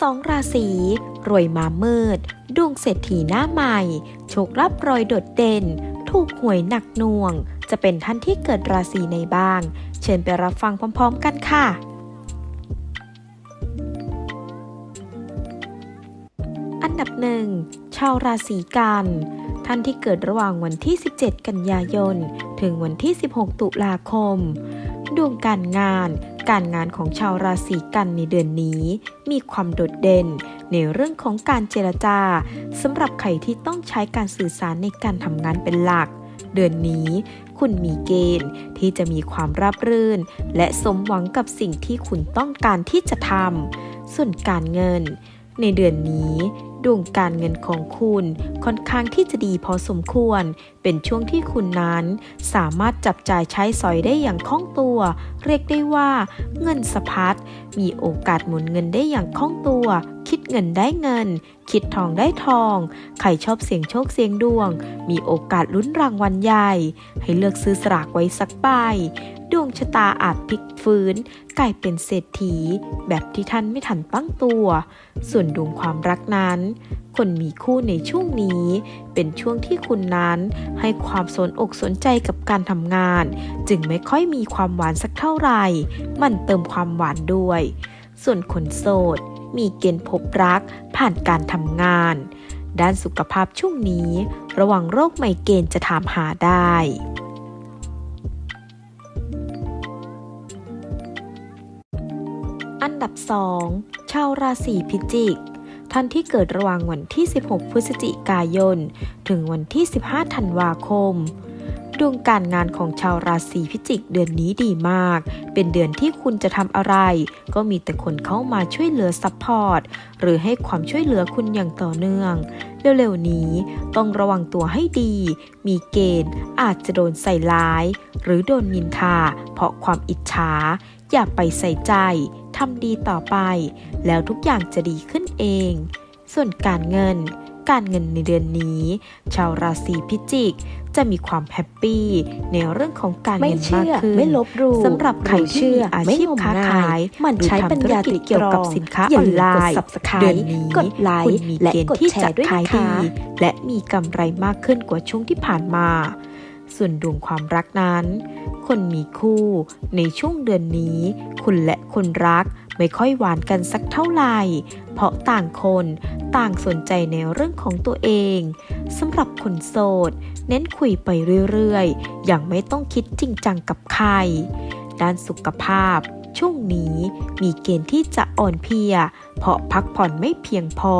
สองราศีรวยมามืด ดวงเศรษฐีหน้าใหม่ โชครับรอยโดดเด่น ถูกหวยหนักหน่วง จะเป็นท่านที่เกิดราศีในบ้าง เชิญไปรับฟังพร้อม ๆ กันค่ะอันดับหนึ่งชาวราศีกัน ท่านที่เกิดระหว่างวันที่ 17 กันยายน ถึงวันที่ 16 ตุลาคม ดวงการงาน การงานของชาวราศีกันในเดือนนี้ มีความโดดเด่นในเรื่องของการเจรจาสำหรับใครที่ต้องใช้การสื่อสารในการทำงานเป็นหลัก เดือนนี้คุณมีเกณฑ์ที่จะมีความราบรื่น และสมหวังกับสิ่งที่คุณต้องการที่จะทำส่วนการเงิน ในเดือนนี้ ดวงการเงินของคุณค่อนข้างที่จะดีพอสมควร เป็นช่วงที่คุณนั้น สามารถจับจ่ายใช้สอยได้อย่างคล่องตัว เรียกได้ว่า เงินสะพัด มีโอกาสหมุนเงินได้อย่างคล่องตัว คิดเงินได้เงิน คิดทองได้ทอง ใครชอบเสี่ยงโชคเสี่ยงดวง มีโอกาสลุ้นรางวัลใหญ่ ให้เลือกซื้อสลากไว้สักใบ ดวงชะตาอาจพลิกฟื้น กลายเป็นเศรษฐี แบบที่ท่านไม่ทันตั้งตัว ส่วนดวงความรักนั้น คนมีคู่ในช่วงนี้ เป็นช่วงที่คุณนั้นให้ความสนอกสนใจกับการทำงาน จึงไม่ค่อยมีความหวานสักเท่าไหร่ มันเติมความหวานด้วย ส่วนคนโสด มีเกณฑ์พบรักผ่านการทำงาน ด้านสุขภาพช่วงนี้ ระวังโรคไมเกรนจะถามหาได้ อันดับ 2 ชาวราศีพิจิก ท่านที่เกิดระหว่างวันที่ 16 พฤศจิกายน ถึงวันที่ 15 ธันวาคม ดวงการงานของชาวราศีพิจิกเดือนนี้ดีมาก เป็นเดือนที่คุณจะทำอะไร ก็มีแต่คนเข้ามาช่วยเหลือซัพพอร์ต หรือให้ความช่วยเหลือคุณอย่างต่อเนื่อง เร็วๆ นี้ต้องระวังตัวให้ดี มีเกณฑ์อาจจะโดนใส่ร้าย หรือโดนนินทา เพราะความอิจฉา อย่าไปใส่ใจ ทำดีต่อไป แล้วทุกอย่างจะดีขึ้นเอง ส่วนการเงิน การเงินในเดือนนี้ ชาวราศีพิจิก จะมีความแฮปปี้ในเรื่องของการไม่เงินเชื่มากอขึ้นไม่ลบหลู่สำหรับใครหรือเชื่ที่อมีอาไม่ชีพงมค้างายขาย มันหรือใช้ทำปัญญาธุรกิจตรีเกี่ยวกับตรองสินค้าอย่าออนลืมไลกดน์ subscribe เดือนนี้กดไลค์คุณมีและเกณฑ์กดที่แชจะร์ด้วยขายนะคะดีและมีกำไรมากขึ้นกว่าช่วงที่ผ่านมา ส่วนดวงความรักนั้น คนมีคู่ในช่วงเดือนนี้ คุณและคนรักไม่ค่อยหวานกันสักเท่าไหร่ เพราะต่างคนต่างสนใจในเรื่องของตัวเองสำหรับคนโสด เน้นคุยไปเรื่อยๆ อย่างไม่ต้องคิดจริงจังกับใคร ด้านสุขภาพ ช่วงนี้มีเกณฑ์ที่จะอ่อนเพลีย เพราะพักผ่อนไม่เพียงพอ